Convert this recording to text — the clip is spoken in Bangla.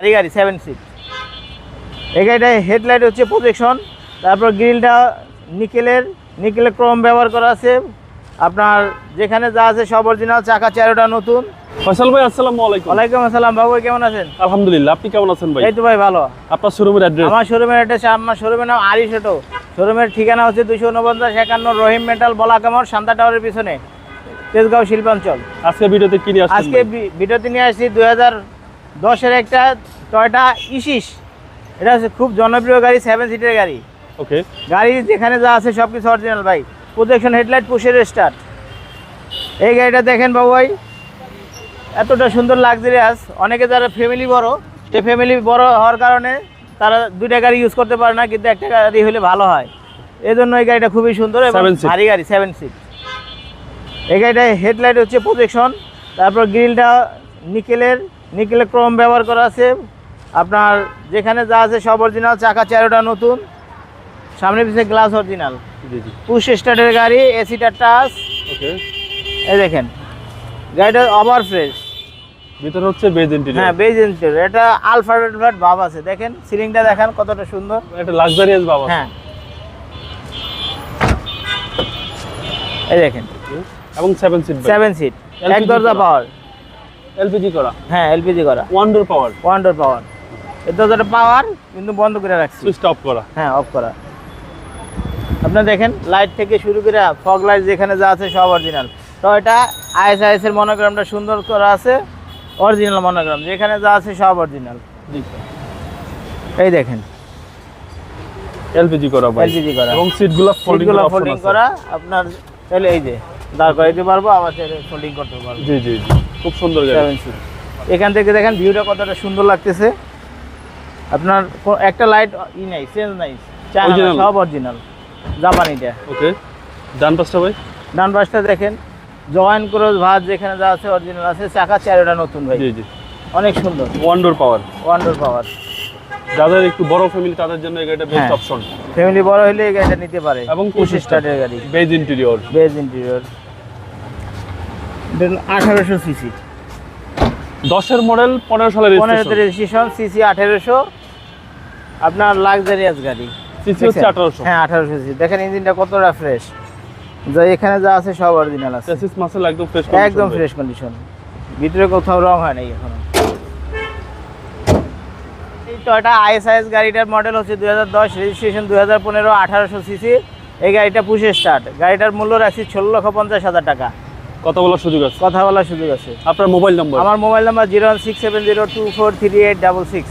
গাড়ি গাড়ি সেভেন সিট এই গাড়িটায় হেডলাইট হচ্ছে প্রজেকশন তারপর গ্রিলটা নিকেলের নিকেলের ক্রম ব্যবহার করা আছে। আপনার যেখানে যা আছে সব অরিজিনাল চাকা চারোটা নতুন। ফয়সাল ভাই আসসালামু আলাইকুম। ওয়ালাইকুম আসসালাম বাবু কেমন আছেন? আলহামদুলিল্লাহ আপনি কেমন আছেন ভাই? এই তো ভাই ভালো। আপনার শোরুমের অ্যাড্রেস আমার শোরুমের অ্যাড্রেস আমার শোরুমের নাম আরিস অটো শোরুমের ঠিকানা হচ্ছে দুশো উনপঞ্চাশ একান্ন রহিম মেটাল বলাকামর শান্তা টাওয়ারের পিছনে তেজগাঁও শিল্পাঞ্চল। আজকে ভিডিওতে কি নিয়ে আজকে ভিডিওতে নিয়ে আসছি দুই হাজার দশের একটা টয়টা ইসিস এটা হচ্ছে খুব জনপ্রিয় গাড়ি সেভেন সিটের গাড়ি। ওকে গাড়ি যেখানে যা আছে সব কিছু অরিজিনাল ভাই। প্রোজেকশন হেডলাইট পুশের স্টার্ট এই গাড়িটা দেখেন বাবু ভাই এতটা সুন্দর লাক্সারিয়াস অনেকে যারা ফ্যামিলি বড় সেই ফ্যামিলি বড় হওয়ার কারণে তারা দুইটা গাড়ি ইউজ করতে পারে না কিন্তু একটা গাড়ি হলে ভালো হয়। এই জন্য এই গাড়িটা খুবই সুন্দর এবং ভারী গাড়ি সেভেন সিট এই গাড়িটায় হেডলাইট হচ্ছে প্রজেকশন তারপর গ্রিলটা নিকেলের নিকেলের ক্রম ব্যবহার করা আছে। আপনার যেখানে যা আছে সব অরিজিনাল চাকা চারোটা নতুন। সামনে পিছনে গ্লাস অরিজিনাল পুশ স্টার্টের গাড়ি এসিটা টাচ। ওকে। এই দেখেন গাড়িটা ওভার ফ্রেশ ভিতরে হচ্ছে বেজ হ্যাঁ ইন্টেরিয়র বেজ ইন্টেরিয়র এটা আলফা রেড ভাব আছে। দেখেন সিলিংটা দেখেন কতটা সুন্দর। এটা লাক্সারিয়াস বাবা হ্যাঁ। এই দেখেন। এবং 7 সিট সেভেন সিট এক দরজা পাওয়ার এলপিজি করা। হ্যাঁ এলপিজি করা one door power one door power এই দরজাটা পাওয়ার কিন্তু বন্ধ করে রাখছি। অফ করা। হ্যাঁ অফ করা। আপনার দেখেন লাইট থেকে শুরু করে ফগ লাইট যেখানে যা আছে সব অরিজিনাল তো এটা এর মনোগ্রামটা সুন্দর করা আছে অরিজিনাল মনোগ্রাম যেখানে যা আছে সব অরিজিনাল এই দেখেন। এলপিজি করা এলপিজি করা। এবং সিটগুলো ফোল্ডিং করা ফোল্ডিং করা আপনার তাহলে এই যে দাঁড় করাইতে পারব আবার ফোল্ডিং করতে পারব। জি জি জি। খুব সুন্দর এখান থেকে দেখেন ভিউটা কতটা সুন্দর লাগতেছে। আপনার একটা লাইট ই নাই চেঞ্জ নাই। সব অরিজিনাল জাপানিটা ওকে ডান পাশটা ভাই? ডান পাশটা দেখেন। জয়েন ক্রোজ ভাত যেখানে যা আছে অরিজিনাল আছে চাকা চারোটা নতুন ভাই। জি জি। অনেক সুন্দর। One door power wonder power যাদের একটু বড় ফ্যামিলি তাদের জন্য এই গাড়িটা বেস্ট। অপশন ফ্যামিলি বড় হলে এই গাড়িটা নিতে পারে। এবং পুশ স্টার্টের গাড়ি। বেজ ইন্টেরিয়র বেজ ইন্টেরিয়র আঠারোশো সিসি দশের মডেল পনেরো সালের পনেরোতে রেজিস্ট্রেশন সিসি আঠেরোশো। আপনার লাক্সারিয়াস গাড়ি। সিসি হচ্ছে দেখছেন? আঠারোশো। হ্যাঁ আঠারোশো সিসি। দেখেন ইঞ্জিনটা কতটা ফ্রেশ যা এখানে যা আছে সব অরিজিনাল আছে। চেসিস মাসেল একদম ফ্রেশ কন্ডিশন একদম ফ্রেশ কন্ডিশন ভিতরে কোথাও রং হয় নাই এখনও। এই টয়টা আইএসআইএস গাড়িটার মডেল হচ্ছে দুই হাজার দশ রেজিস্ট্রেশন দুই হাজার পনেরো আঠারোশো সিসি। এই গাড়িটা পুষে স্টার্ট গাড়িটার মূল্য রাখছি ষোলো লক্ষ পঞ্চাশ হাজার টাকা। কত বলার সুযোগ আছে। কথা বলার সুযোগ আছে। আপনার মোবাইল নম্বর আমার mobile number zero one six seven zero two four three eight double six.